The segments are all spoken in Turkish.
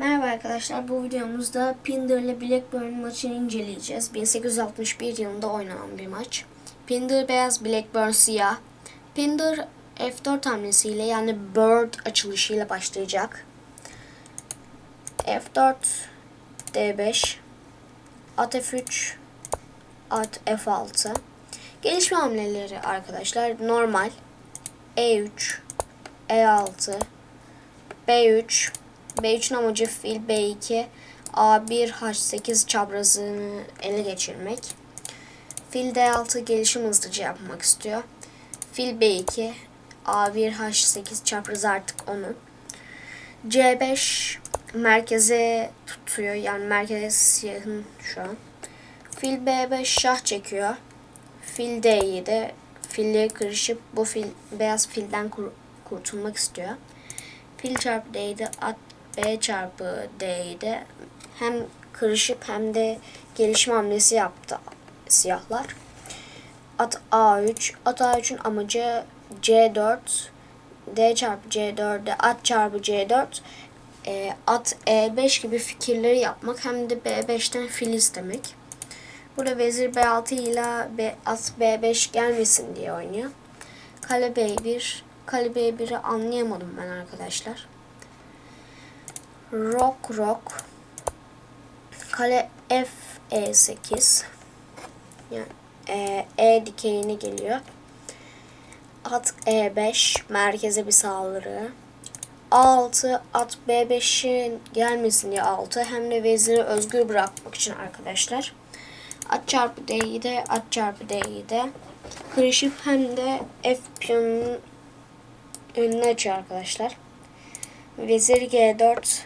Merhaba arkadaşlar. Bu videomuzda Pinder ile Blackburn maçını inceleyeceğiz. 1861 yılında oynanan bir maç. Pinder beyaz, Blackburn siyah. Pinder F4 hamlesiyle yani Bird açılışıyla başlayacak. F4 D5 At F3 At F6 Gelişme hamleleri arkadaşlar normal E3 E6 B3 B3'ün amacı fil B2 A1 H8 çaprazını ele geçirmek. Fil D6 gelişim hızlıca yapmak istiyor. Fil B2 A1 H8 çaprazı artık onun. C5 merkeze tutuyor. Yani merkeze siyahın şu an. Fil B5 şah çekiyor. Fil D7 fille kırışıp bu fil beyaz filden kur- kurtulmak istiyor. Fil çarpı D'yi at B çarpı D'yi de hem kırışıp hem de gelişme hamlesi yaptı siyahlar. At A3. At A3'ün amacı C4 D çarpı C4'de at çarpı C4 e, at E5 gibi fikirleri yapmak hem de B5'ten fil istemek. Burada vezir B6 ile at B5 gelmesin diye oynuyor. Kale B1. Kale B1'i anlayamadım ben arkadaşlar. Rock rock. Kale F E8. Yani e, e dikeyine geliyor. At E5 merkeze bir saldırı. A6 at B5'in gelmesin diye 6 hem de veziri özgür bırakmak için arkadaşlar. At çarpı D'yi de at çarpı D'yi de kırışıp hem de F piyonunun önüne açıyor arkadaşlar. Vezir G4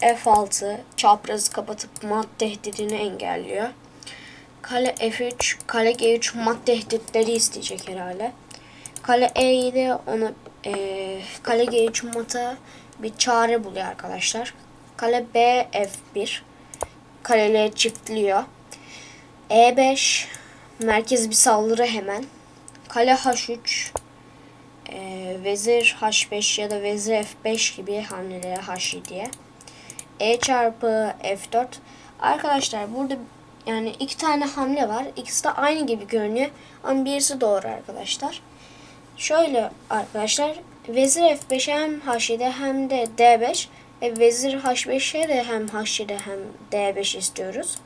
F6 çaprazı kapatıp mat tehdidini engelliyor. Kale F3, kale G3 mat tehditleri isteyecek herhalde. Kale E7 onu e, kale G3 mata bir çare buluyor arkadaşlar. Kale B F1 kaleleri çiftliyor. E5 merkez bir saldırı hemen. Kale H3 e, vezir H5 ya da vezir F5 gibi hamleleri H7'ye. E çarpı F4. Arkadaşlar burada yani iki tane hamle var. İkisi de aynı gibi görünüyor. Ama birisi doğru arkadaşlar. Şöyle arkadaşlar. Vezir F5'e hem H7 hem de D5. Ve vezir H5'e de hem H7 hem D5 istiyoruz.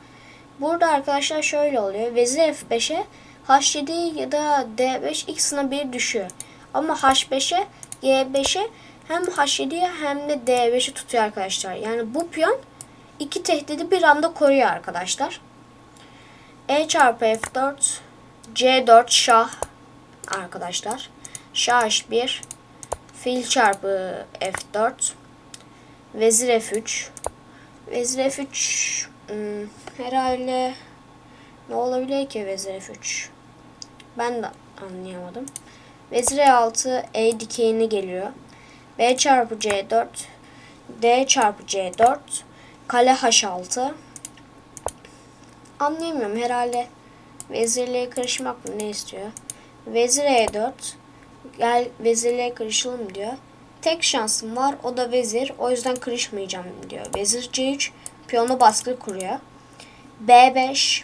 Burada arkadaşlar şöyle oluyor. Vezir F5'e H7 ya da D5 ikisine bir düşüyor. Ama H5'e G5'e hem H7'ye hem de D5'i tutuyor arkadaşlar. Yani bu piyon iki tehdidi bir anda koruyor arkadaşlar. E çarpı F4 C4 şah arkadaşlar. Şah H1 fil çarpı F4 vezir F3 vezir F3 hmm, herhalde ne olabilir ki vezir F3 ben de anlayamadım. Vezir E6 E dikeyine geliyor. B çarpı C4 D çarpı C4 kale H6 anlayamıyorum herhalde. Vezirliğe karışmak mı ne istiyor? Vezir E4 gel vezirliğe karışalım diyor. Tek şansım var o da vezir o yüzden karışmayacağım diyor. Vezir C3 piyonu baskı kuruyor. B5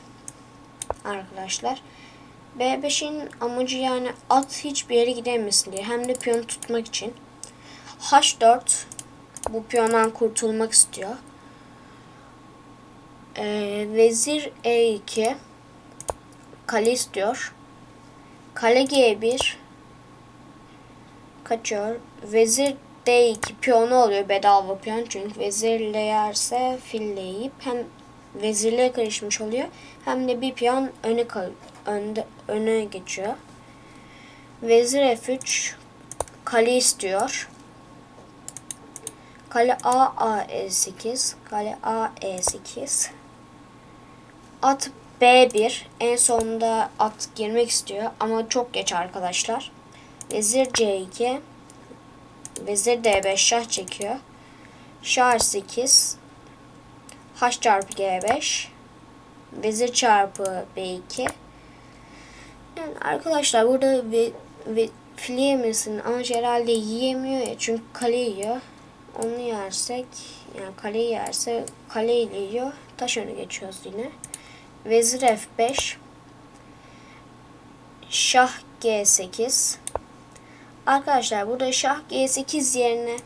arkadaşlar B5'in amacı yani at hiçbir yere gidemesin diye hem de piyonu tutmak için H4 bu piyondan kurtulmak istiyor. Ee, vezir E2 kale istiyor. Kale G1 kaçıyor. Vezir D2 piyonu oluyor bedava piyon çünkü vezirle yerse fille yiyip hem vezirle karışmış oluyor hem de bir piyon öne kal önde öne geçiyor. Vezir F3 kale istiyor. Kale A A E8, kale A E8. At B1 en sonunda at girmek istiyor ama çok geç arkadaşlar. Vezir C2 Vezir D5 şah çekiyor. Şah 8 H çarpı G5 Vezir çarpı B2 yani arkadaşlar burada ve, ve file yemesinin amacı herhalde yiyemiyor ya çünkü kale yiyor. onu yersek yani kaleyi yerse kale ile yiyor. Taş önü geçiyoruz yine. Vezir F5 Şah G8 Arkadaşlar burada şah G8 yerine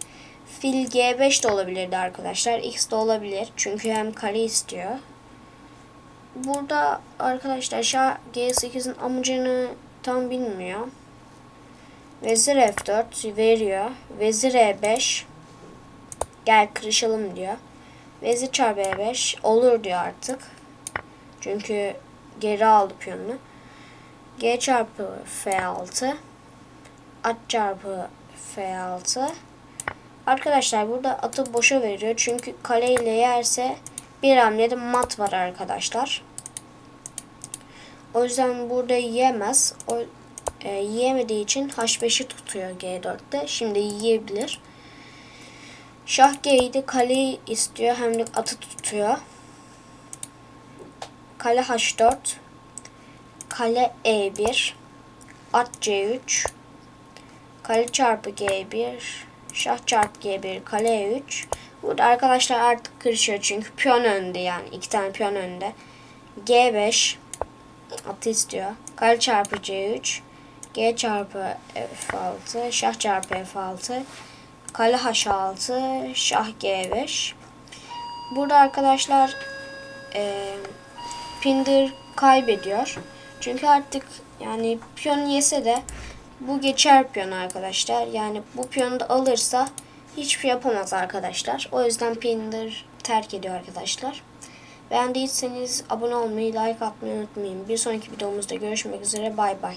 fil G5 de olabilirdi arkadaşlar. X de olabilir. Çünkü hem kale istiyor. Burada arkadaşlar şah G8'in amacını tam bilmiyor. Vezir F4 veriyor. Vezir E5 gel kırışalım diyor. Vezir çarpı E5 olur diyor artık. Çünkü geri aldı piyonunu. G çarpı F6 at çarpı F6 Arkadaşlar burada atı boşa veriyor. Çünkü kale ile yerse bir hamlede mat var arkadaşlar. O yüzden burada yiyemez. O e, yiyemediği için H5'i tutuyor G4'te. Şimdi yiyebilir. Şah G7 kaleyi istiyor hem de atı tutuyor. Kale H4 Kale E1 At C3 Kale çarpı G1 Şah çarpı G1 Kale E3 Burada arkadaşlar artık kırışıyor çünkü piyon önde yani iki tane piyon önde. G5 atı istiyor. Kale çarpı C3 G çarpı F6 Şah çarpı F6 Kale H6 Şah G5 Burada arkadaşlar eee Pindir kaybediyor. Çünkü artık yani piyon yese de bu geçer piyon arkadaşlar. Yani bu piyonu da alırsa hiçbir şey yapamaz arkadaşlar. O yüzden Pindir terk ediyor arkadaşlar. Beğendiyseniz abone olmayı, like atmayı unutmayın. Bir sonraki videomuzda görüşmek üzere. Bay bay.